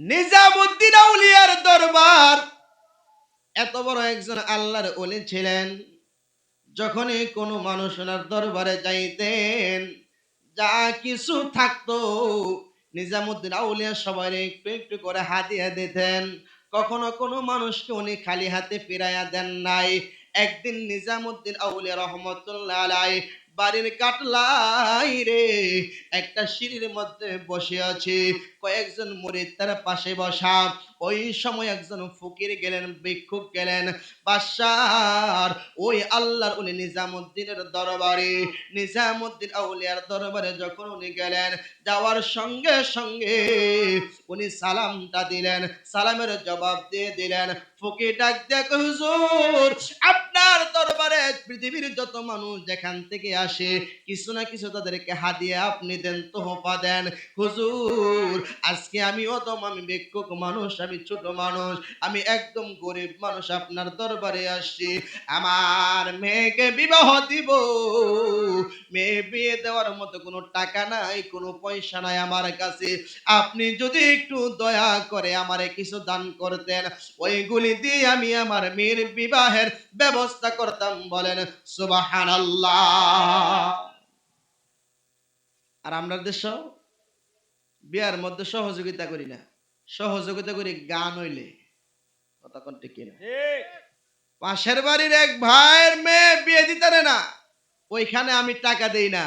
নিজামুদ্দিন আউলিয়ার দরবার। এত বড় একজন আল্লাহর ওলি ছিলেন। যখনই কোনো মানুষ ওনার দরবারে যাইতেন, যা কিছু থাকতো, নিজামুদ্দিন আউলিয়া সবাই একটু একটু করে হাতিয়া দিতেন। কখনো কোনো মানুষকে উনি খালি হাতে ফিরাইয়া দেন নাই। একদিন নিজামুদ্দিন আউলিয়া রহমতুল্লাহ আলাই বাড়ির কাটলাই রে, একটা সিঁড়ির মধ্যে বসে আছে। কয়েকজন মুরিদ তার পাশে বসা। ওই সময় একজন ফকির গেলেন, ভিক্ষুক গেলেন। বাদশার ওই আল্লাহর উনি নিজামুদ্দিনের দরবারে। নিজামুদ্দিন আউলিয়ার দরবারে যখন উনি গেলেন, যাওয়ার সঙ্গে সঙ্গে উনি সালামটা দিলেন, সালামের জবাব দিয়ে দিলেন, ফকির ডাক দেখ হুজুর, আপনার দরবারে পৃথিবীর যত মানুষ যেখান থেকে আসে, কিছু না কিছু তাদেরকে হাদিয়া আপনি দেন, তোহফা দেন। হুজুর আজকে আমি অদম আমি ভিক্ষুক মানুষ, আমি ছোট মানুষ, আমি একদম গরিব মানুষ আপনার দরবারে আসছি। আমার মেয়েকে বিবাহ দিব। মেয়ে বিয়ে দেওয়ার মতো কোনো টাকা নাই, কোনো পয়সা নাই আমার কাছে। আপনি যদি একটু দয়া করে আমারে কিছু দান করতেন, ওইগুলি দিয়ে আমি আমার মেয়ের বিবাহের ব্যবস্থা করতাম বলেন। সুবহানাল্লাহ। আর আমরা দেশ বিয়ার মধ্যে সহযোগিতা করি না। সহযোগিতা করি গান হইলে। কথা কোন ঠিক ঠিক। পাশের বাড়ির এক ভাইয়ের মেয়ে বিয়ে দিতে না। ওইখানে আমি টাকা দেই না।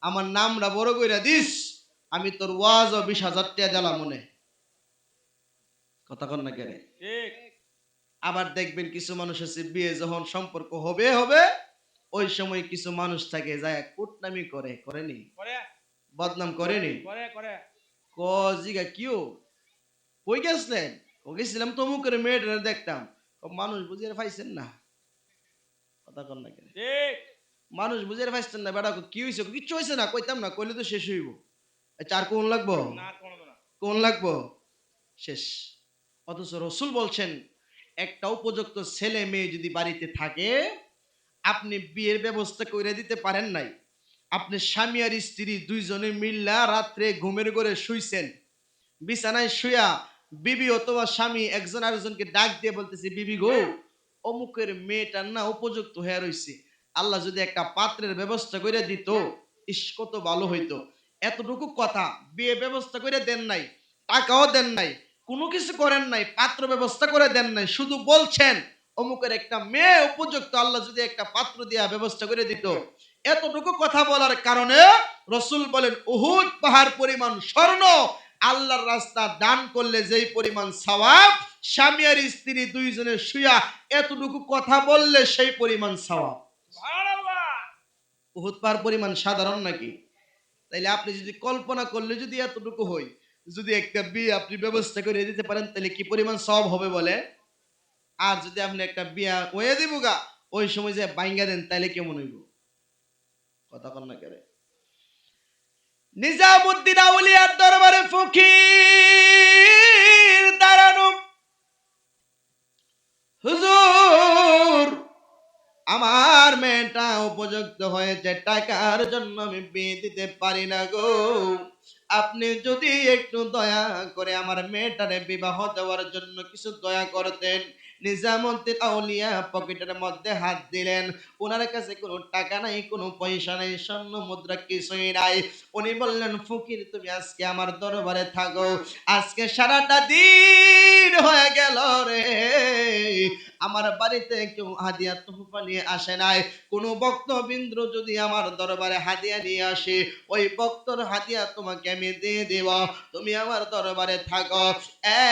আমার নামটা বড় কইরা দিস। আমি তোর ওয়াজ ও বিশ হাজার টাকা দিলাম মনে। কথা কন না কেন? আবার দেখবেন কিছু মানুষ আছে বিয়ে যখন সম্পর্ক হবে হবে ওই সময় কিছু মানুষ থাকে যায় কুটনামি করে করেনি? বদনাম করেনি? করে করে ক জিগা কিও কই গেছিলেন? ও গেছিলাম তমুকের মেয়েটা দেখতাম। মানুষ বুঝিয়ে পাইছেন না। কথা কন না কেন? ঠিক মানুষ বুঝিয়ে পাইছেন না বেটা কি হয়েছে কিচ্ছু হয়েছে না কইতাম না কইলে তো শেষ হইব। চার কোন লাগবো? কোন লাগবো শেষ। অথচ রসুল বলছেন একটা উপযুক্ত ছেলে মেয়ে যদি বাড়িতে থাকে আপনি বিয়ের ব্যবস্থা করে দিতে পারেন নাই। আপনি স্বামী আর স্ত্রী দুইজনে মিল্লা রাত্রে ঘুমের ঘরে শুইছেন। বিছানায় শুয়া বিবি অথবা স্বামী একজন আরেকজনকে ডাক দিয়ে বলতেছে, বিবি গো, অমুকের মেয়েটার না উপযুক্ত হয়ে রইছে। আল্লাহ যদি একটা পাত্রের ব্যবস্থা করে দিত, ইস কত ভালো হইতো। এতটুকু কথা, বিয়ে ব্যবস্থা করে দেন নাই, টাকাও দেন নাই, কোনো কিছু করেন নাই, পাত্র ব্যবস্থা করে দেন নাই, শুধু বলছেন, অমুকের একটা মেয়ে উপযুক্ত, আল্লাহ যদি একটা পাত্র দিয়া ব্যবস্থা করে দিত। এতটুকু কথা বলার কারণে রসুল বলেন উহুদ পাহাড় পরিমাণ স্বর্ণ। আল্লাহর রাস্তা দান করলে যেই পরিমাণ সওয়াব স্বামী আর স্ত্রী দুইজনে শুয়া এতটুকু কথা বললে সেই পরিমাণ সওয়াব। উহুদ পাহাড় পরিমাণ সাধারণ নাকি? তাইলে আপনি যদি কল্পনা করলে যদি এতটুকু হই যদি একটা বিয়ে আপনি ব্যবস্থা করে দিতে পারেন তাহলে কি পরিমাণ সব হবে বলে? আর যদি আপনি একটা বিয়া হয়ে দিব গা ওই সময় যে বাইঙ্গা দেন তাইলে কেমন হইব? কথা কন না কেন? নিজামুদ্দিন আউলিয়ার দরবারে ফকির দাঁড়ানো। হুজুর, আমার মেয়েটা উপযুক্ত হয়েছে, টাকার জন্য আমি বিয়ে দিতে পারি না গো। আপনি যদি একটু দয়া করে আমার মেয়েটারে বিবাহ দেওয়ার জন্য কিছু দয়া করতেন নিজামুদ্দিন আউলিয়া পকেটের মধ্যে হাত দিলেন। ওনার কাছে কোনো টাকা নাই, কোনো পয়সা নাই, স্বর্ণ মুদ্রা কিছুই নাই। উনি বললেন, ফকির, তুমি আজকে আমার দরবারে থাকো। আজকে সারাটা দিন হয়ে গেল রে। আমার বাড়িতে কেউ হাদিয়া তোহফা নিয়ে আসে নাই। কোনো বক্তবিন্দ্র যদি আমার দরবারে হাদিয়া নিয়ে আসে, ওই বক্তর হাদিয়া তোমাকে আমি দিয়ে দেব। তুমি আমার দরবারে থাকো।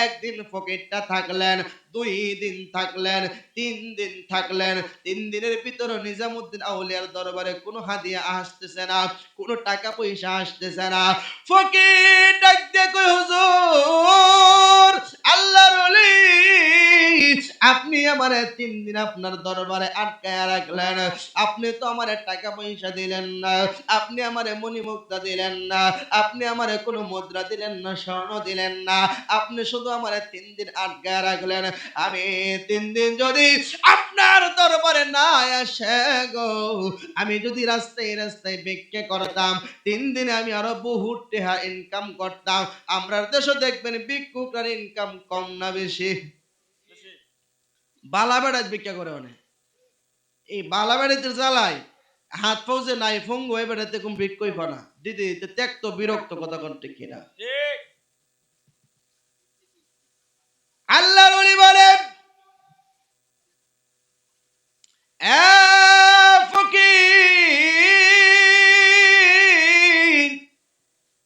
একদিন ফকিরটা থাকলেন, দুই দিন থাকলেন, তিন দিন থাকলেন। তিন দিনের ভিতরে নিজামুদ্দিন আউলিয়ার দরবারে কোনো হাদিয়া আসতেছে না, কোনো টাকা পয়সা আসতেছে না। ফকির ডাক কই হুজুর, আল্লাহর আপনি আমার তিন দিন আপনার দরবারে আটকায় রাখলেন। আপনি তো আমার টাকা পয়সা দিলেন না, আপনি আমারে মণিমুক্তা দিলেন না, আপনি আমারে কোনো মুদ্রা দিলেন না, স্বর্ণ দিলেন না। আপনি শুধু আমারে তিন দিন আটকায় রাখলেন। আমি তিন দিন যদি আপনার দরবারে না আসে গো, আমি যদি রাস্তায় রাস্তায় ভিক্ষে করতাম, তিন দিনে আমি আরও বহু টেহা ইনকাম করতাম। আমরা দেশে দেখবেন ভিক্ষুকরার ইনকাম কম না বেশি। বালা বেড়াত ভিক্ষা করে অনেক। এই বালা বেড়াতে জ্বালাই হাত ফৌজে নাই, ফঙ্গু এ বেড়াতে কোন ভিক্ষই ফনা দিদি দিতে ত্যাক্ত বিরক্ত কথা কোনটি কিনা আল্লাহর ওলি বলেন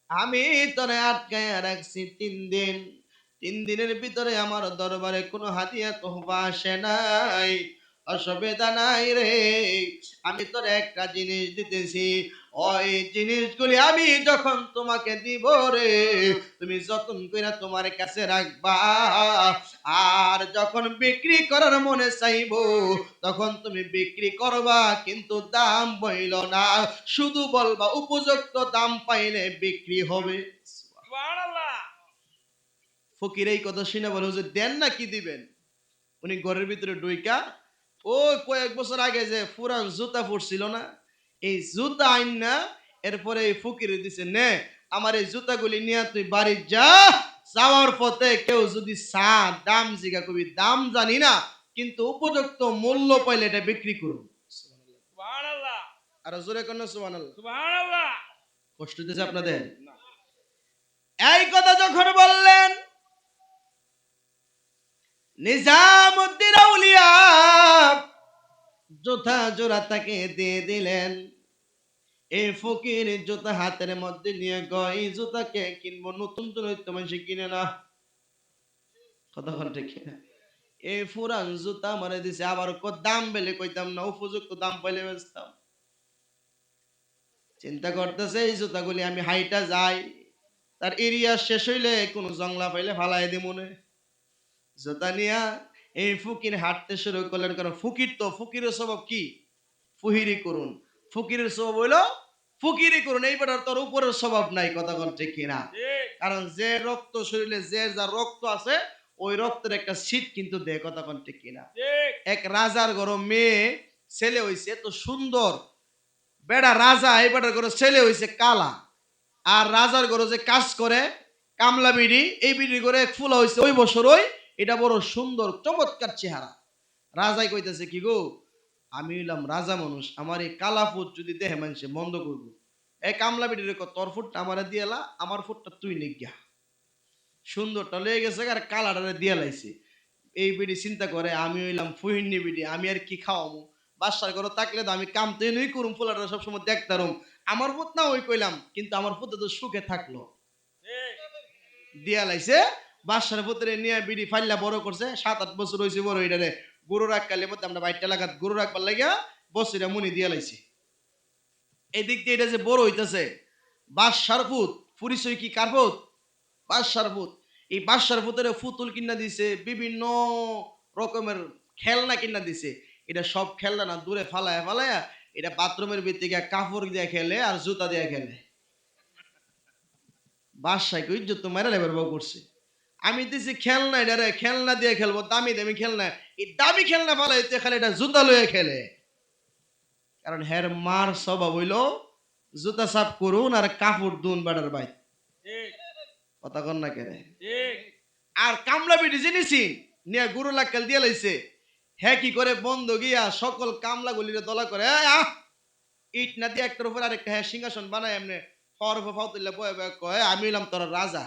আমি তোরে আটকায় রাখছি তিন দিন। তিন দিনের ভিতরে আমার দরবারে কোনো হাতিয়া তোহবা আসে নাই। অসুবিধা নাই রে। আমি তোর একটা জিনিস দিতেছি। ওই জিনিসগুলি আমি যখন তোমাকে দিব রে, তুমি যতন করে তোমার কাছে রাখবা। আর যখন বিক্রি করার মনে চাইব, তখন তুমি বিক্রি করবা, কিন্তু দাম বইল না। শুধু বলবা, উপযুক্ত দাম পাইলে বিক্রি হবে। ফকির এই কথা শুনে বলে হুজুর দেন না কি দিবেন? উনি ঘরের ভিতরে ডুইকা ও কয়েক বছর আগে যে পুরান জুতা পড়ছিল না এই জুতা আইন না এরপরে এই ফকির দিছে নে আমার এই জুতাগুলি নিয়ে তুই বাড়ি যা যাওয়ার পথে কেউ যদি চা দাম জিগা কবি দাম জানি না কিন্তু উপযুক্ত মূল্য পাইলে এটা বিক্রি করুন। আর জোরে কেন সুবহানাল্লাহ। সুবহানাল্লাহ। কষ্ট দিয়েছে আপনাদের? এই কথা যখন বললেন নিজামুদ্দিন আউলিয়া জোথা জোড়া তাকে দিয়ে দিলেন। এই ফকির জুতা হাতের মধ্যে নিয়ে গয় এই জুতাকে কিনবো নতুন তো নৈত্য মানুষ কিনে না। কতক্ষণ ঠিক কিনা? এই ফুরান জুতা মারে দিছে, আবার কো দাম বেলে কইতাম না, উপযুক্ত দাম পাইলে বেচতাম। চিন্তা করতেছে, এই জুতাগুলি আমি হাইটা যাই, তার এরিয়া শেষ হইলে কোনো জংলা পাইলে ফালাই দি মনে জুতা নিয়া এই ফকির হাঁটতে শুরু করলেন কারণ ফকির তো ফকিরের স্বভাব কি? ফুহিরি করুন। ফকিরের স্বভাব হইল ফকিরি করুন। এই বেটার তোর উপরের স্বভাব নাই কথা কোন ঠিক কিনা? কারণ যে রক্ত শরীরে যে যা রক্ত আছে ওই রক্তের একটা শীত কিন্তু দেহ কথা কোন ঠিক কিনা? এক রাজার গরম মেয়ে ছেলে হইছে এত সুন্দর। বেড়া রাজা এই বেটার ঘরে ছেলে হইছে কালা। আর রাজার ঘরে যে কাজ করে কামলা বিড়ি এই বিড়ি করে ফুলা হইছে ওই বছর ওই এটা বড় সুন্দর, চমৎকার চেহারা। রাজাই কইতেছে, কি গো? আমি হইলাম রাজা মানুষ, আমার এই কালা ফুট যদি দেহে মানুষে বন্ধ করব। এই কামলা বিড়ির ক তোর ফুটটা আমার দিয়েলা আমার ফুটটা তুই নিজ্ঞা সুন্দরটা লয়ে গেছে আর কালাটারে দিয়ে লাইছে। এই বিড়ি চিন্তা করে, আমি হইলাম ফুহিনী বিড়ি আমি আর কি খাওয়ামু? বাসার ঘরে থাকলে তো আমি কাম তো নই করুম, ফুলাটা সবসময় দেখতারুম আমার পুত না ওই কইলাম, কিন্তু আমার পুতে তো সুখে থাকল। দিয়া লাইছে বাসার পুত্রে নিয়ে বিড়ি ফাইল্লা বড় করছে, সাত আট বছর হয়েছে বড় এটারে গরু রাখ কালে মধ্যে আমরা বাইরটা লাগাত, গরু রাখবার লাগিয়া বসিরা মুনি দিয়া লাইছে। এদিক দিয়ে এটা যে বড় হইতেছে, বাসার পুত পরিচয় কি কার পুত বাসার পুত এই বাসার পুতের ফুতুল কিনা দিছে, বিভিন্ন রকমের খেলনা কিনা দিছে। এটা সব খেলনা না, দূরে ফালায় ফালায়া এটা বাথরুমের ভিতরে কাপড় দিয়ে খেলে আর জুতা দিয়ে খেলে। বাসায় ইজ্জত তো মেরা লেবার করছে। আমি দিছি খেলনা এটা রে খেলনা দিয়ে খেলব দামি দামি খেলনা। এই দামি খেলনা ফালাইতে খালি এটা জুতা লয়ে খেলে। কারণ হের মার স্বভাব হইল জুতা সাফ করুন আর কাপড় দুন বাড়ার বাইত ঠিক। কথা কন না কেরে ঠিক। আর কামলা বিটি জিনিসি নিয়ে গুরু লাক্কাল দিয়ে লাইছে হ্যাঁ কি করে বন্ধ গিয়া সকল কামলা গুলিরে দলা করে "এই আহ! ইট না দিয়ে একটার উপর আরেকটা হ্যাঁ সিংহাসন বানায় এমনি ফর ফাউতুল্লা বয়ে বয়ে কয় আমি হইলাম তোর রাজা।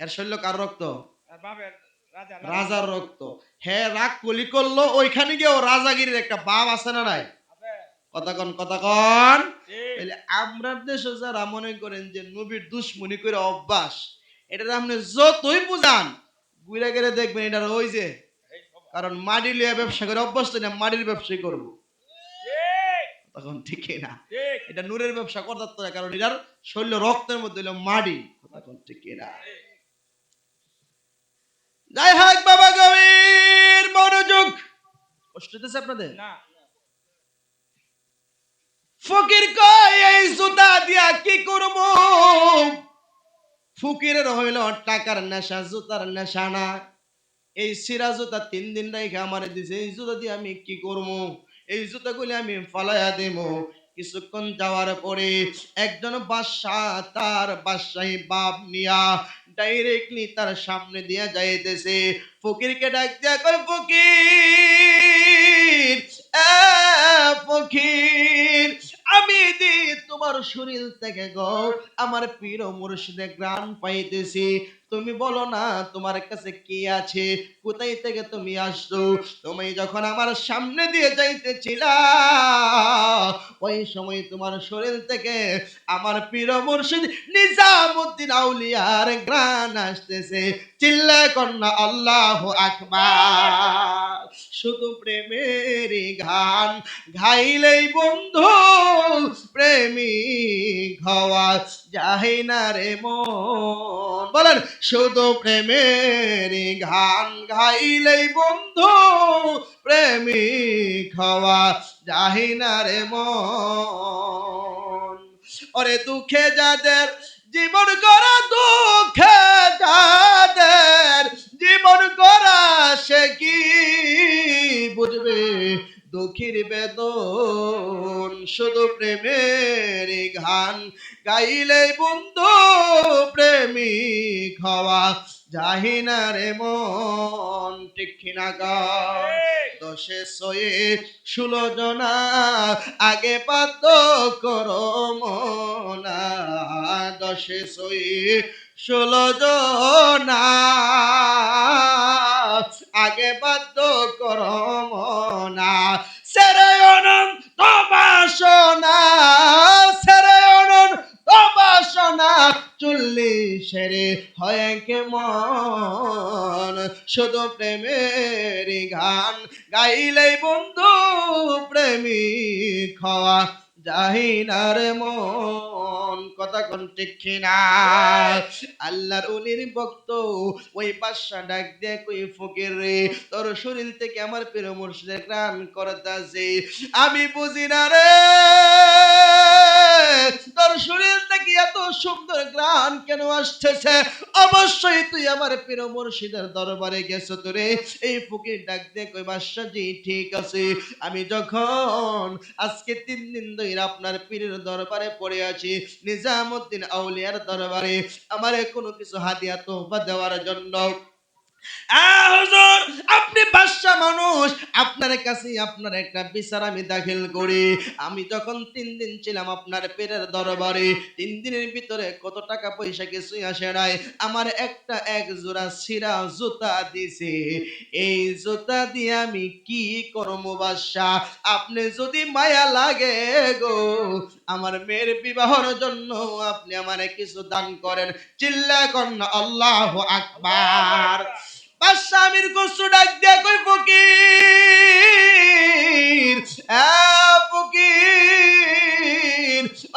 হ্যার শৈল্য কার রক্ত? রাজার রক্ত। হ্যাঁ রাগ কলি করল ওইখানে গিয়ে রাজাগিরির একটা বাপ আছে না নাই? আছে। কথা কন কথা কন। ঠিক তাহলে আমরা দেশে যারা মনে করেন যে নবীর দুশ্মনী করে অভ্যাস এটা আপনি যতই বুঝান ঘুরে গেলে দেখবেন এটা ওই যে কারণ মাটি লিয়ে ব্যবসা করে অভ্যস্ত না মাটির ব্যবসাই করব। তখন ঠিকই না? এটা নূরের ব্যবসা করতে কারণ এটার শরীর রক্তের মধ্যে হলো মাটি। তখন ঠিকই না? যাই হোক বাবা গভীর মনোযোগ। কষ্ট হতেছে আপনাদের? না। ফকির কয় এই জুতা দিয়া কি করব? ফকিরের হইল টাকার নেশা জুতার নেশা না। এই সিরা জুতা তিন দিন রেখে আমার দিছে এই জুতা দিয়ে আমি কি করব? এই জুতাগুলি আমি ফালাইয়া দেব। কিছুক্ষণ যাওয়ার পরে একজন বাদশাহ তার বাদশাহী বাপ নিয়া ডাইরেক্টলি তার সামনে দিয়া যাইতেছে। ফকিরকে ডাক দিয়া কয়, ফকির ফকির, আমি দি তোমার শরীর থেকে গো, আমার প্রিয় মুর্শিদে গ্রাম পাইতেছি তুমি বলো না, তোমার কাছে কি আছে? কোথায় থেকে তুমি আসছো? তুমি যখন আমার সামনে দিয়ে যাইতেছিলা, ওই সময় তোমার শরীর থেকে আমার প্রিয় মুর্শিদ নিজামুদ্দিন আউলিয়ার গ্রান আসতেছে। চিল্লা কন্যা, আল্লাহ আকবার। শুধু প্রেমের গান গাইলেই বন্ধু প্রেমী হওয়া যাই না রে মন। বলেন শুধু প্রেমের গান গাইলেই বন্ধু প্রেমী হওয়া যাই না রে মরে দুঃখে যাদের জীবন করা, দুঃখে যাদের জীবন করা, সে কি দুঃখীর বেদন, শুধু প্রেমের গান গাইলে বন্ধু প্রেমিক হওয়া যাহিনা রে মন, ঠিক না গা ঠিক। দশে শয়ে ষোলো জনা, আগে পাত করো মনা দশে শয়ে ষোলো আগে বাধ্য করো মনা সেরে অনন্ত বাসনা সেরে অনন্ত বাসনা চল্লিশের হয় কেমন শুধু প্রেমের গান, গাইলেই বন্ধু প্রেমিক হওয়া জাহিনার মন কথা কোন আল্লাহর উলির ভক্ত, ওই বাদশা ডাক দিয়ে, কই ফকির রে, তোর শরীর থেকে আমার প্রিয় আমি বুঝি না রে, তোর শরীর থেকে এত সুন্দর গান কেন আসতেছে? অবশ্যই তুই আমার প্রিয় মুর্শিদের দরবারে গেছো তোরে এই ফকির ডাক দিয়ে, কই বাদশা জি, ঠিক আছে। আমি যখন আজকে তিন দিন ধরে আপনার পীরের দরবারে পড়ে আছি। নিজামুদ্দিন আউলিয়ার দরবারে। আমার কোনো কিছু হাদিয়া তোহফা দেওয়ার জন্য আপনি বাদশা মানুষ। আপনার কাছে আপনার একটা বিচার আমি দাখিল করি। আমি যখন তিন দিন ছিলাম আপনার পেরের দরবারে, তিন দিনের ভিতরে কত টাকা পয়সা কিছুই আসে নাই। আমার একটা এক জোড়া সিরা জুতা দিছে। এই জুতা দিয়ে আমি কি করব বাদশা? আপনি যদি মায়া লাগে গো, আমার মেয়ের বিবাহর জন্য আপনি আমারে কিছু দান করেন। চিল্লা কন্যা আল্লাহ আকবার। আমির কসু ডাক দিয়ে কই ফকির ফকির।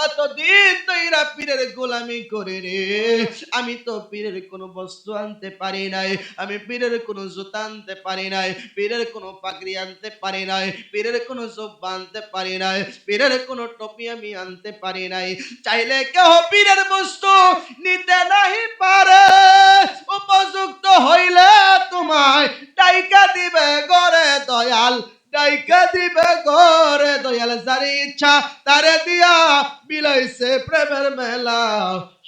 অতদিন তৈরা পীরের গোলামি করে রে। আমি তো পীরের কোনো বস্তু আনতে পারি নাই। আমি পীরের কোনো জুতা আনতে পারি নাই। পীরের কোনো পাগড়ি আনতে পারি নাই। পীরের কোনো জব্বা আনতে পারি নাই। পীরের কোনো টপি আমি আনতে পারি নাই। চাইলে কেহ পীরের বস্তু নিতে নাহি পারে। উপযুক্ত হইলে তোমায় টাইকা দিবে গরে দয়াল। টাইকা দিবে ঘরে দয়াল যার ইচ্ছা, তারে দিয়া বিলাইছে প্রেমের মেলা।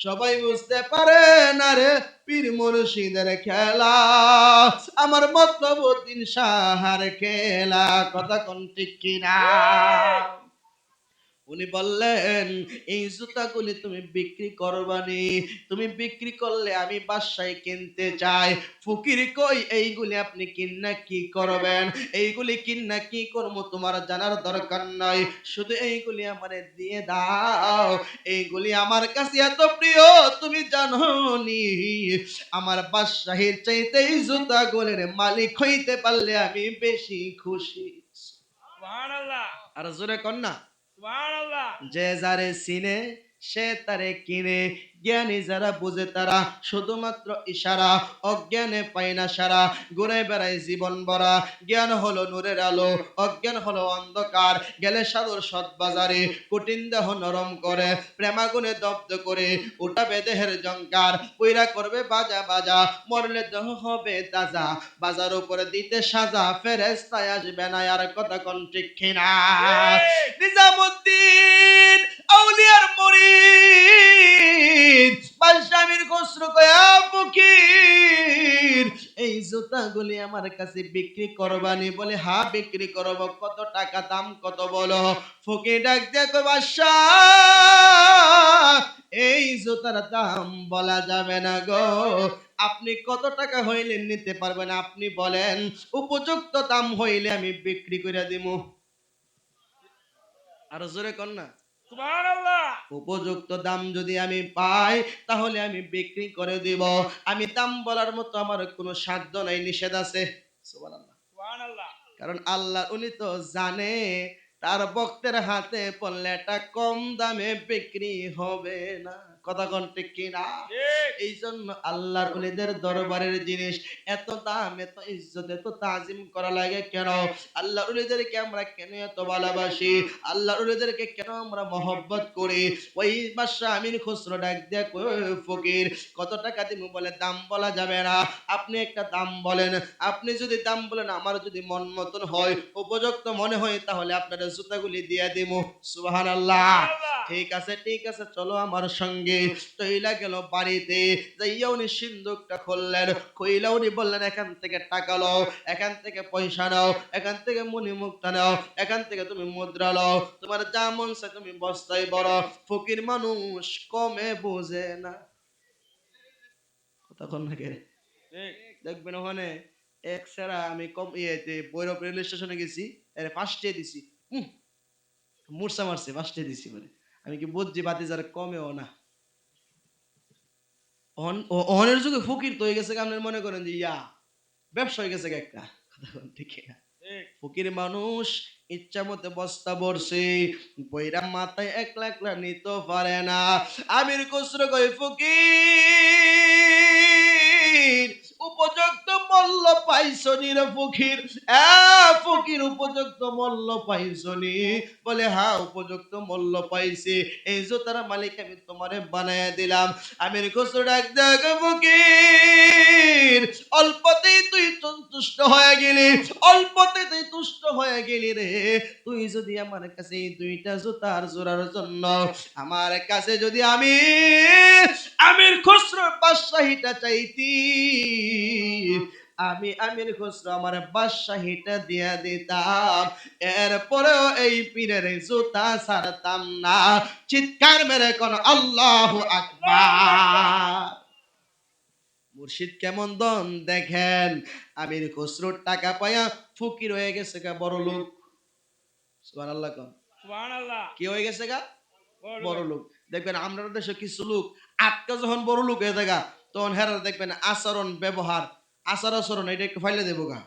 সবাই বুঝতে পারে না রে পীর মুর্শিদের খেলা। আমার মতলব দিন সাহার খেলা। কথা কোন ঠিক কিনা? উনি বললেন এই জুতাগুলি তুমি বিক্রি করবানি। তুমি বিক্রি করলে আমি বাসায় কিনতে চাই। ফকির কই এইগুলি আপনি কিন্না কি করবেন? এইগুলি কিন্না কি করব তোমার জানার দরকার নাই। শুধু এইগুলি আমারে দিয়ে দাও। এইগুলি আমার কাছে এত প্রিয় তুমি জানো নি আমার বাদশাহীর চাইতে এই জুতাগুলির মালিক হইতে পারলে আমি বেশি খুশি। সুবহানাল্লাহ। আর জোরে কন্যা যে যারে চিনে সে তারে কিনে। জ্ঞানী যারা বুঝে তারা শুধুমাত্র ইশারা অজ্ঞানে পায় না সারা। ঘুরে বেড়ায় জীবন ভরা। জ্ঞান হলো নূরের আলো অজ্ঞান হলো অন্ধকার। গেলে সাদর সৎ বাজারে কঠিন দেহ নরম করে প্রেমাগুনে দগ্ধ করে উঠাবে দেহের জঙ্কার পইরা করবে বাজা বাজা মরলে দেহ হবে তাজা। বাজার উপরে দিতে সাজা ফেরেস্তায় আসবে না আর কথা কোন ঠিক কিনা। নিজামুদ্দিন আউলিয়ার মুরিদ। কয়া, ফকির, এই জুতাগুলি আমার কাছে বিক্রি করবানি বলে, হা, বিক্রি করব, কত টাকা দাম, কত বলো? ফকির ডাক দেখো বাদশাহ, এই জুতার দাম বলা যাবে না গো। আপনি কত টাকা হইলে নিতে পারবেন? আপনি বলেন, উপযুক্ত দাম হইলে আমি বিক্রি করে দিব আর জোরে কর না। উপযুক্ত দাম যদি আমি পাই তাহলে আমি বিক্রি করে দিব। আমি দাম বলার মতো আমার কোনো সাধ্য নাই নিষেধ আছে। কারণ আল্লাহ উনি তো জানে তার বক্তের হাতে পড়লে এটা কম দামে বিক্রি হবে না। কথা কোন? ঠিক। কিনা এই জন্য আল্লাহর উলিদের দরবারের জিনিস এত দাম এত ইজ্জত এত তাজিম করা লাগে কেন? আল্লাহর উলিদেরকে আমরা কেন এত ভালোবাসি? আল্লাহর উলিদেরকে কেন আমরা মহব্বত করি? ওই বাদশা আমির খুসরো ডাক দিয়ে কই, ফকির কত টাকা দিব বলে দাম বলা যাবে না। আপনি একটা দাম বলেন আপনি যদি দাম বলেন আমার যদি মন মতন হয় উপযুক্ত মনে হয় তাহলে আপনার জুতাগুলি দিয়ে দিব সুবহানাল্লাহ। ঠিক আছে ঠিক আছে চলো আমার সঙ্গে। গেল বাড়িতে যাইয়া উনি সিন্ধুকটা খুললেন কইলা উনি বললেন, এখান থেকে টাকা লও এখান থেকে পয়সা নাও, এখান থেকে মনি নাও, এখান থেকে তুমি মুদ্রা লও তোমার যা মন তুমি বস্তায় বড় ফকির মানুষ কমে বোঝে না। নাকি দেখবেন ওখানে এক সেরা আমি কম ইয়েতে বৈরব রেল স্টেশনে গেছি, এর পাঁচটে দিছি মূর্ছা মারছে পাঁচটে দিছি বলে আমি কি বুঝছি বাতি যার কমেও না। অনের যুগে ফকির তো হয়ে গেছে আপনি আপনার মনে করেন যে ইয়া ব্যবসা হয়ে গেছে একটা। ঠিক না ফকির মানুষ ইচ্ছা মতো বস্তা বসে বইরা মাথায় একলা একলা নিতে পারে না। আমির কসর কই ফকির? উপযুক্ত মল্ল পাইছনি রে ফকির। এ ফকির, উপযুক্ত মল্ল পাইছনি। বলে হ্যাঁ উপযুক্ত মল্ল পাইছে। এই তার মালিক, আমি তোমারে বানায় দিলাম। আমির খুসরো ডাক দেখ ফকির। অল্পতেই সন্তুষ্ট হয়ে গেলি অল্পতে তুই তুষ্ট হয়ে গেলি রে। তুই যদি আমার কাছে এই দুইটা জুতার জোড়ার জন্য আমার কাছে যদি আমি আমির খুসরো বাদশাহীটা চাইতি, আমি আমির খুসরো আমার বাদশাহীটা দিয়া দিতাম। এরপরেও এই পীরের জুতা ছাড়তাম না। চিৎকার মেরে কোন, আল্লাহ আকবার। মুর্শিদ কেমন দন দেখেন? আমির খুসরোর টাকা পায়া ফকির হয়ে গেছে গা বড় লোক। সুবহানাল্লাহ কন। সুবহানাল্লাহ। কি হয়ে গেছে গা? বড় লোক। দেখবেন আমরা দেশে কিছু লোক আটকা যখন বড় লোক হয়ে থাকা তখন হেরা দেখবেন আচরণ ব্যবহার আচার আচরণ এটা একটু ফাইলে দেবো গা।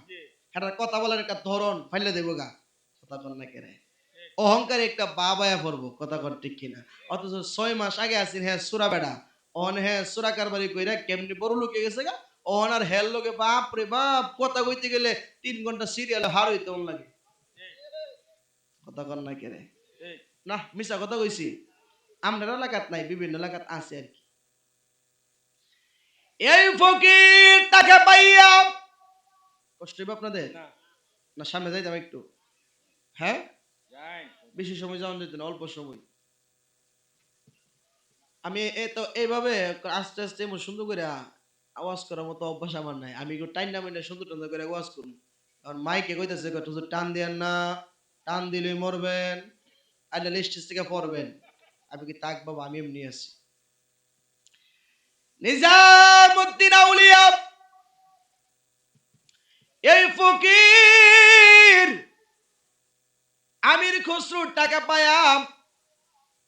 হেরার কথা বলার একটা ধরন ফাইলে দেবো গা। কথা কন না কেরে অহংকারে একটা বাবায়া পড়ব কথা কন ঠিক কিনা। অথচ ছয় মাস আগে আছেন হ্যাঁ সুরা বেড়া। অন হ্যাঁ সুরা কারবারি কইরা কেমনি বড় লোকে গেছে গা? অন আর হেল লোকে বাপ রে বাপ কথা কইতে গেলে তিন ঘণ্টা সিরিয়াল হার হইতে মন লাগে। কথা কন না কেরে? না মিশা কথা কইছি। আমাদের এলাকাত নাই বিভিন্ন এলাকাত আছে আর কি। এই ফকির টাকা পাইয়া কষ্ট হইব আপনাদের? না। না সামনে যাইতাম একটু। হ্যাঁ? বেশি সময় যাওয়া যেত না অল্প সময়। আমি এ তো এইভাবে আস্তে আস্তে এমন সুন্দর করে আওয়াজ করার মতো অভ্যাস আমার নাই। আমি টাইম না মাইন্ডে সুন্দর টন্দর করে আওয়াজ করুন কারণ মাইকে কইতেছে কত টান দেন না, টান দিলে মরবেন, আইলে লিস্টেজ থেকে পড়বেন। আমি কি তাক বাবা, আমি এমনি আছি। নিজামুদ্দিন আউলিয়া, এই ফকির, আমির খসরুর টাকা পায়া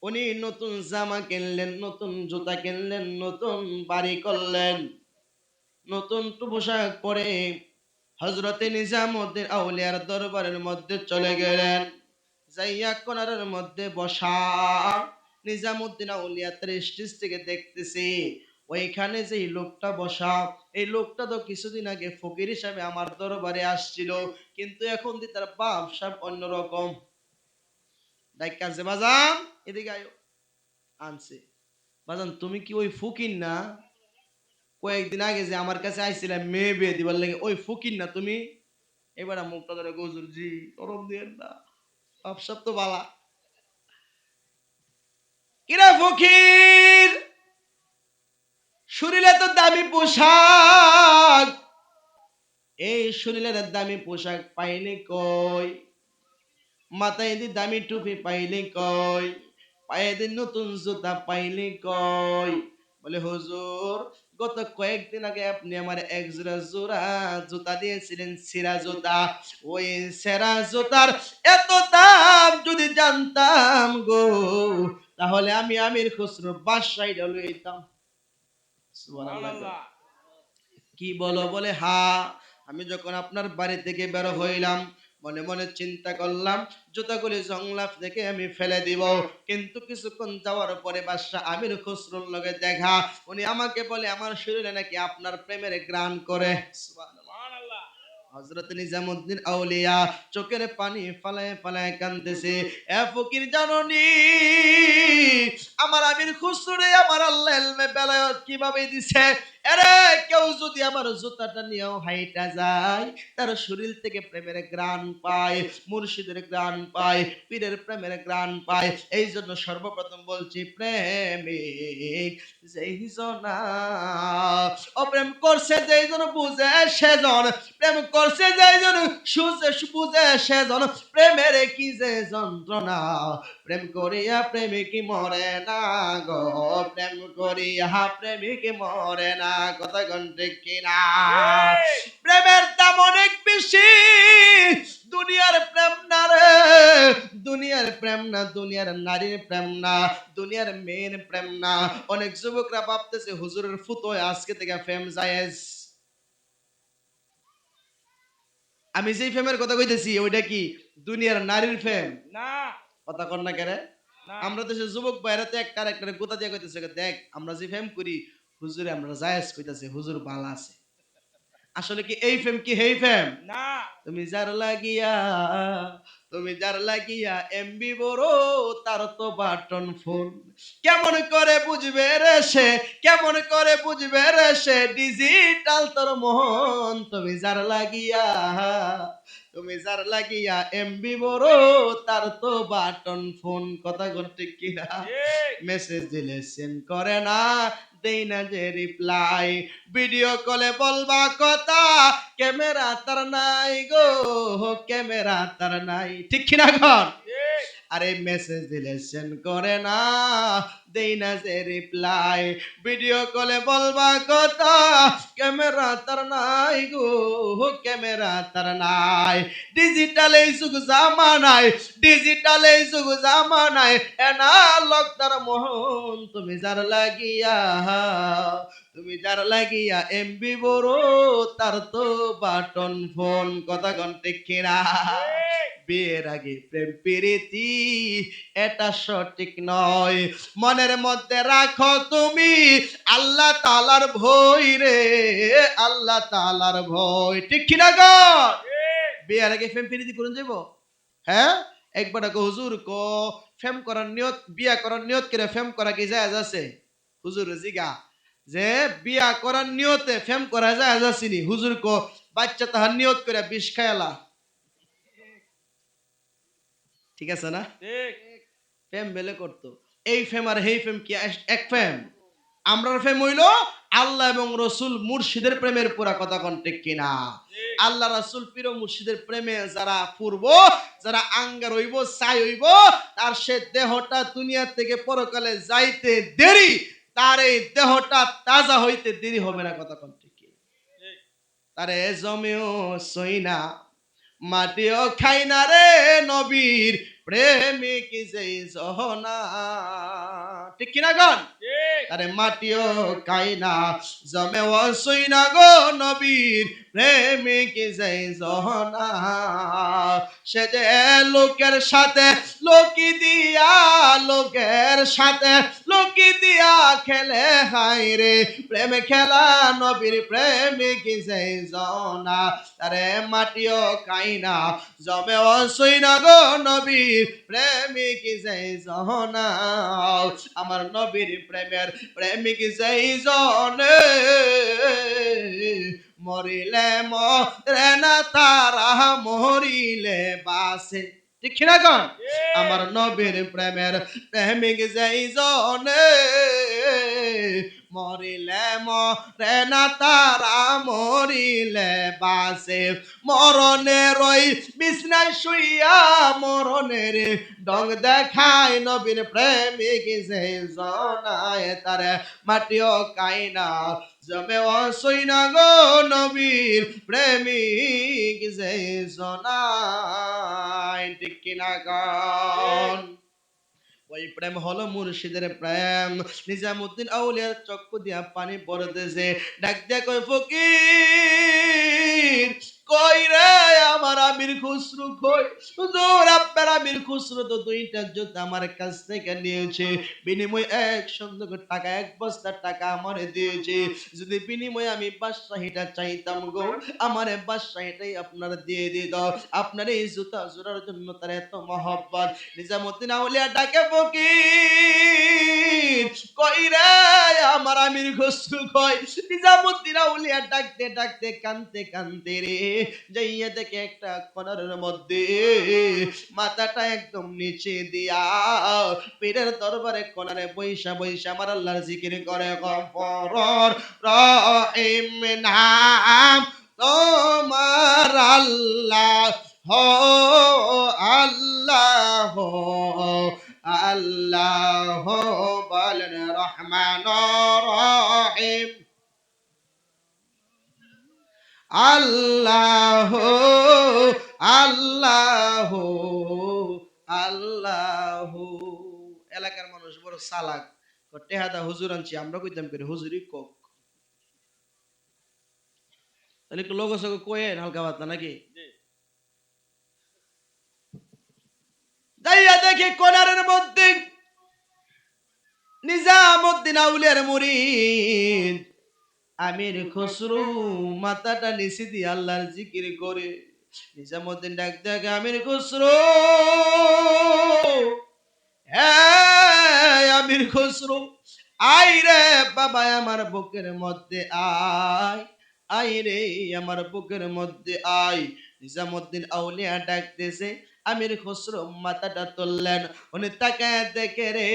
উনি নতুন জামা কিনলেন, নতুন জুতা কিনলেন, নতুন বাড়ি করলেন। নতুন পোশাক পরে হজরতে নিজামুদ্দিন আউলিয়ার দরবারের মধ্যে চলে গেলেন। যাইয়া কোনারের মধ্যে বসা নিজামুদ্দিন আউলিয়াতের স্টেজ থেকে দেখতেছি। ওইখানে যে লোকটা বসা, এই লোকটা তো কিছুদিন আগে ফকির হিসাবে আমার দরবারে আসছিল, কিন্তু এখন দি তার বাপ সব অন্যরকম। ডাইকা যে বাজান এদিকে আয়ো। আনছে। বাজান, তুমি কি ওই ফকির না? কয়েকদিন আগে যে আমার কাছে আইছিলাম মেয়ে বিয়ে দিবার লাগে, ওই ফকির না তুমি? এবার মুখটা ধরে গজুর জি, গরম দিয়ে না। সব তো বালা। কিরা ফকির? শরীরে তো দামি পোশাক। এই শরীরের দামি পোশাক পাইলে কই? মাথায় দামি টুপি পাইলে কই? পায়ে দি নতুন জুতা পাইলে কই? বলে হুজুর গত কয়েকদিন আগে আপনি আমার এক জোড়া জোড়া জুতা দিয়েছিলেন সিরা জুতা। ওই সেরা জুতার এত দাম যদি জানতাম গো তাহলে আমি আমির খুসরো বাসায় লইতাম কি বলো বলে হা আমি যখন আপনার বাড়ি থেকে বের হইলাম মনে মনে চিন্তা করলাম জুতাগুলি জংলাফ থেকে আমি ফেলে দিব। কিন্তু কিছুক্ষণ যাওয়ার পরে বাদশাহ আমির খসরুর লগে দেখা উনি আমাকে বলে আমার শরীরে নাকি আপনার প্রেমের গ্রাম করে। হজরত নিজামুদ্দিন আউলিয়া চোখের পানি ফালায় ফালায় কান্দেছে এ ফকির জাননি আমার খুসরে আমার আল্লাহ এলমে বেলায়ত কীভাবে দিছে? আরে, কেউ যদি আমার জুতাটা নিয়েও হাইটা যায়, তার শরীর থেকে প্রেমের গ্রাণ পায়, মুর্শিদের গ্রাণ পায়, পীরের প্রেমের গ্রাণ পায়। এই জন্য সর্বপ্রথম বলছি, প্রেমিক যেই জনা। অপ্রেম করছে যেই জন, বুঝে সেজন প্রেম করছে যেই জন সুজে বুঝে সেজন প্রেমের কি যে যন্ত্রণা? প্রেম করিয়া প্রেমিক মরে না। গো প্রেম করিয়া প্রেমিক মরে না কথা ঘন্টে কিনা প্রেমের দাম অনেক বেশি দুনিয়ার প্রেম না রে। দুনিয়ার প্রেম না দুনিয়ার নারীর প্রেম না দুনিয়ার মেয়ের প্রেম না। অনেক যুবকরা ভাবতেছে হুজুরের ফুতোয় আজকে থেকে প্রেম জায়েজ। আমি যেই ফেমের কথা কইতেছি ওইটা কি? দুনিয়ার নারীর ফেম না। কথা কর না কেরে আমরা দেশের যুবক বাইরে তো একটা গোতা দিয়ে কইতেছে দেখ আমরা যে ফেম করি হুজুরে আমরা জায়েজ কইতাছে হুজুর বালা আছে। আসলে কি এই ফেম কি হেই ফেম না। তুমি যার লাগিয়া তুমি যার লাগিয়া এমবি বড় তার তো বাটন ফোন কেমন করে বুঝবে রে সে কেমন করে বুঝবে রে সে ডিজিটাল তোর মোহন তুমি যার লাগিয়া তুমি যার লাগিয়া এমবি বড় তার তো বাটন ফোন। কথা ঘন্টে কিনা? মেসেজ দিলে সেন্ড করে না দেই না যে রিপ্লাই ভিডিও কলে বলবা কথা ক্যামেরা তার নাই গো ক্যামেরা তার নাই। ঠিক কিনা ঘর? আরে মেসেজ দিলে সেন্ড করে না দেই না যে রিপ্লাই ভিডিও কলে বলবা কথা ক্যামেরা তার নাই গো ক্যামেরা তার নাই। ডিজিটাল যুগ জামানায় ডিজিটাল যুগ এনা লোক তার মোহন তুমি যার লাগিয়া। তুমি যার লাগিয়া এমবি বড়, তার তো বাটন ফোন। কথা ঘন্টে ঠিক বিয়ের আগে প্রেম প্রীতি, এটা সঠিক নয়। মনের মধ্যে রাখো তুমি, আল্লাহ তালার ভয় রে, আল্লাহ তালার ভয়। ঠিক কিনা গো? বিয়ের আগে প্রেম প্রীতি করুন যাব হ্যাঁ? একবার কো হুজুর কো ফেম করার নিয়ত, বিয়া করার নিয়ত করে ফেম করা কি যায় আছে? হুজুর জিগা। যে বিয়া করার নিয়তে ফেম করা যায় যাচ্ছিনি হুজুর কো বাচ্চা তাহার নিয়ত করে বিষ খায়ালা ঠিক আছে না? ঠিক। ফেম বেলে করতো। এই ফেম আর হেই ফেম কি এক- ফেম? আমরার ফেম হইল আল্লাহ এবং রসুল মুর্শিদের প্রেমের পুরা কথা কন্টেক কিনা? ঠিক। আল্লাহ রাসুল পীর মুর্শিদের প্রেমে যারা পূর্ব যারা আঙ্গার হইব চাই হইব তার সে দেহটা দুনিয়া থেকে পরকালে যাইতে দেরি তার এই দেহটা তাজা হইতে দেরি হবে না কথা কম ঠিক তারে জমেও সই না মাটিও খাই না রে নবীর প্রেমিক যেই জহনা। ঠিক কিনা গন তারে মাটিও খাই না জমেও সই না গো নবীর প্রেমিক যাই জহনা, সে যে লোকের সাথে লোকি দিয়া, লোকের সাথে লোকি দিয়া খেলে হাই রে, প্রেম খেলা নবীর প্রেমিক যাই জনা আরে মাটিও কাইনা জমে অসই না গো নবীর প্রেমিক যাই জহনা। আমার নবীর প্রেমের প্রেমিক যেই জনে মরিলে মরে না তারা মরিলে বাসে। ঠিক না কন? আমার নবীর প্রেমের প্রেমিক যেই জনে। মরিলে মরে না তারা মরিলে বাসে। মরণের ওই বিছনায় শুইয়া মরণের ডং দেখায় নবীর প্রেমিক যে জনায়। তারে মাটিও কাইনা জমে অসই না গো নবীর প্রেমিক যে জনায় ঠিক কিনা গান ওই প্রেম হলো মুর্শিদের প্রেম। নিজামুদ্দিন আউলিয়ার চক্ষু দিয়া পানি পড়তেছে। ডাক দিয়া কই ফকির, কই রে আমার আমির খুসরু কই? হুজুর, আপনার আমির খুসরু তো দুইটা জুতা আমার কাছ থেকে নিয়েছে। বিনিময় এক সুন্দর টাকা, এক বস্তা টাকা আমার দিয়েছে। যদি বিনিময়ে আমি বাদশাহীটা চাইতাম গো, আমার বাদশাহীটাই আপনার দিয়ে দিত। আপনার এই জুতা জোড়ার জন্য তার এত মহব্বত। নিজামুদ্দিন আউলিয়া ডাকে ফকির কই রে, আমার আমির খসরু কই? নিজামুদ্দিন আউলিয়া ডাকতে ডাকতে, কানতে কানতে রে, যাইয়া দেখে একটা কনারের মধ্যে মাথাটা একদম নিচে দিয়া পীরের দরবারে কোনারে বৈশা বৈশা, আমার আল্লাহর জিকির করে গফর রহিম নাম। তোমার আল্লাহ আল্লাহ আল্লাহ বলেন রহমান রহিম। আল্লাহ আল্লাহ আল্লাহ। এলাকার মানুষ বড় সালাক টেহাদা হুজুর আনছি, আমরা কইতাম করে হুজুরি কক। তাহলে একটু লোক সঙ্গে কয়েন হালকা পাতলা নাকি জি। যাইয়া দেখি কোনারের মধ্যে নিজামুদ্দিন আউলিয়ার আমির খসরু মাথাটা নিচে দিয়ে আল্লাহর জিকির করে। নিজামুদ্দিন ডাক আমির খসরু! হ্যাঁ আমির খসরু। আই রে বাবা, আমার বুকের মধ্যে আয়। আই রে, আমার বুকের মধ্যে আয়। নিজামুদ্দিন আউলিয়া ডাকতেছে আমির খসরু মাথাটা তুললেন। উনি তাকায় দেখে রে,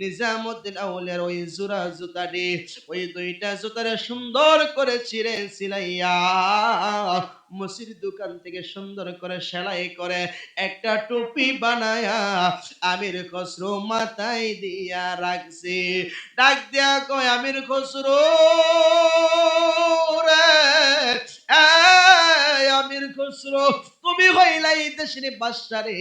নিজামুদ্দিন আউলের ওই জোড়া জুতাটি, ওই দুইটা জুতারে সুন্দর করে ছিঁড়ে সিলাইয়া মসির দোকান থেকে সুন্দর করে সেলাই করে একটা টুপি বানায়া আমির খসরু মাথায় দিয়া রাখছে। ডাক দিয়া কয়, আমির খসরু রে আমির খসরু, তুমি হইলাই দেশের রে।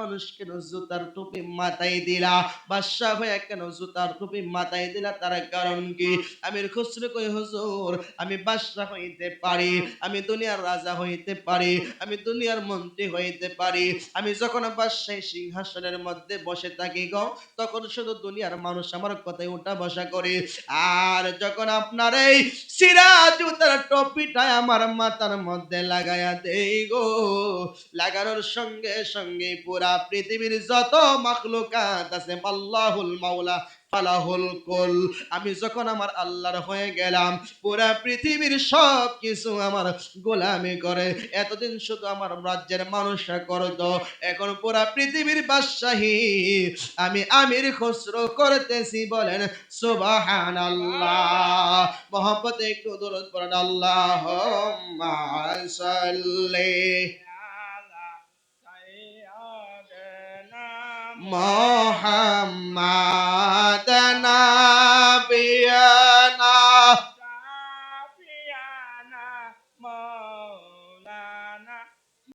মানুষ কেন জুতার টুপি মাথায় দিলা? বাদশা হয়ে কেন জুতার টুপি মাথায় দিলা? তার কারণ কি? আমির খসরু কই হুজুর, আমি বাদশা হইতে পারি। আমি দুনিয়ার রাজা হইতে পারি, আমি দুনিয়ার মন্ত্রী হইতে পারি। আমি যখন বাদশাহী সিংহাসনের মধ্যে বসে থাকি গো, তখন শুধু দুনিয়ার মানুষ আমার কথায় উঠা বসা করে। আর যখন আপনার এই সিরাজ তার টপিটা আমার মাথার মধ্যে লাগায়া দেই গো, লাগানোর সঙ্গে সঙ্গে পুরা পৃথিবীর যত মাখলুকাত আছে, আল্লাহুল মাওলা ফালাহুল কুল। আমি যখন আমার আল্লাহর হয়ে গেলাম, পুরা পৃথিবীর সব কিছু আমার গোলামি করে। এতদিন শুধু আমার রাজ্যের মানুষরা করত, এখন পুরা পৃথিবীর বাদশাহী। আমি আমির খসরু করতেছি বলেন সুবাহান আল্লাহ মোহাম্মত একটু দূরত পড়েন আল্লাহ সাল্লি। Mohammadana Biyah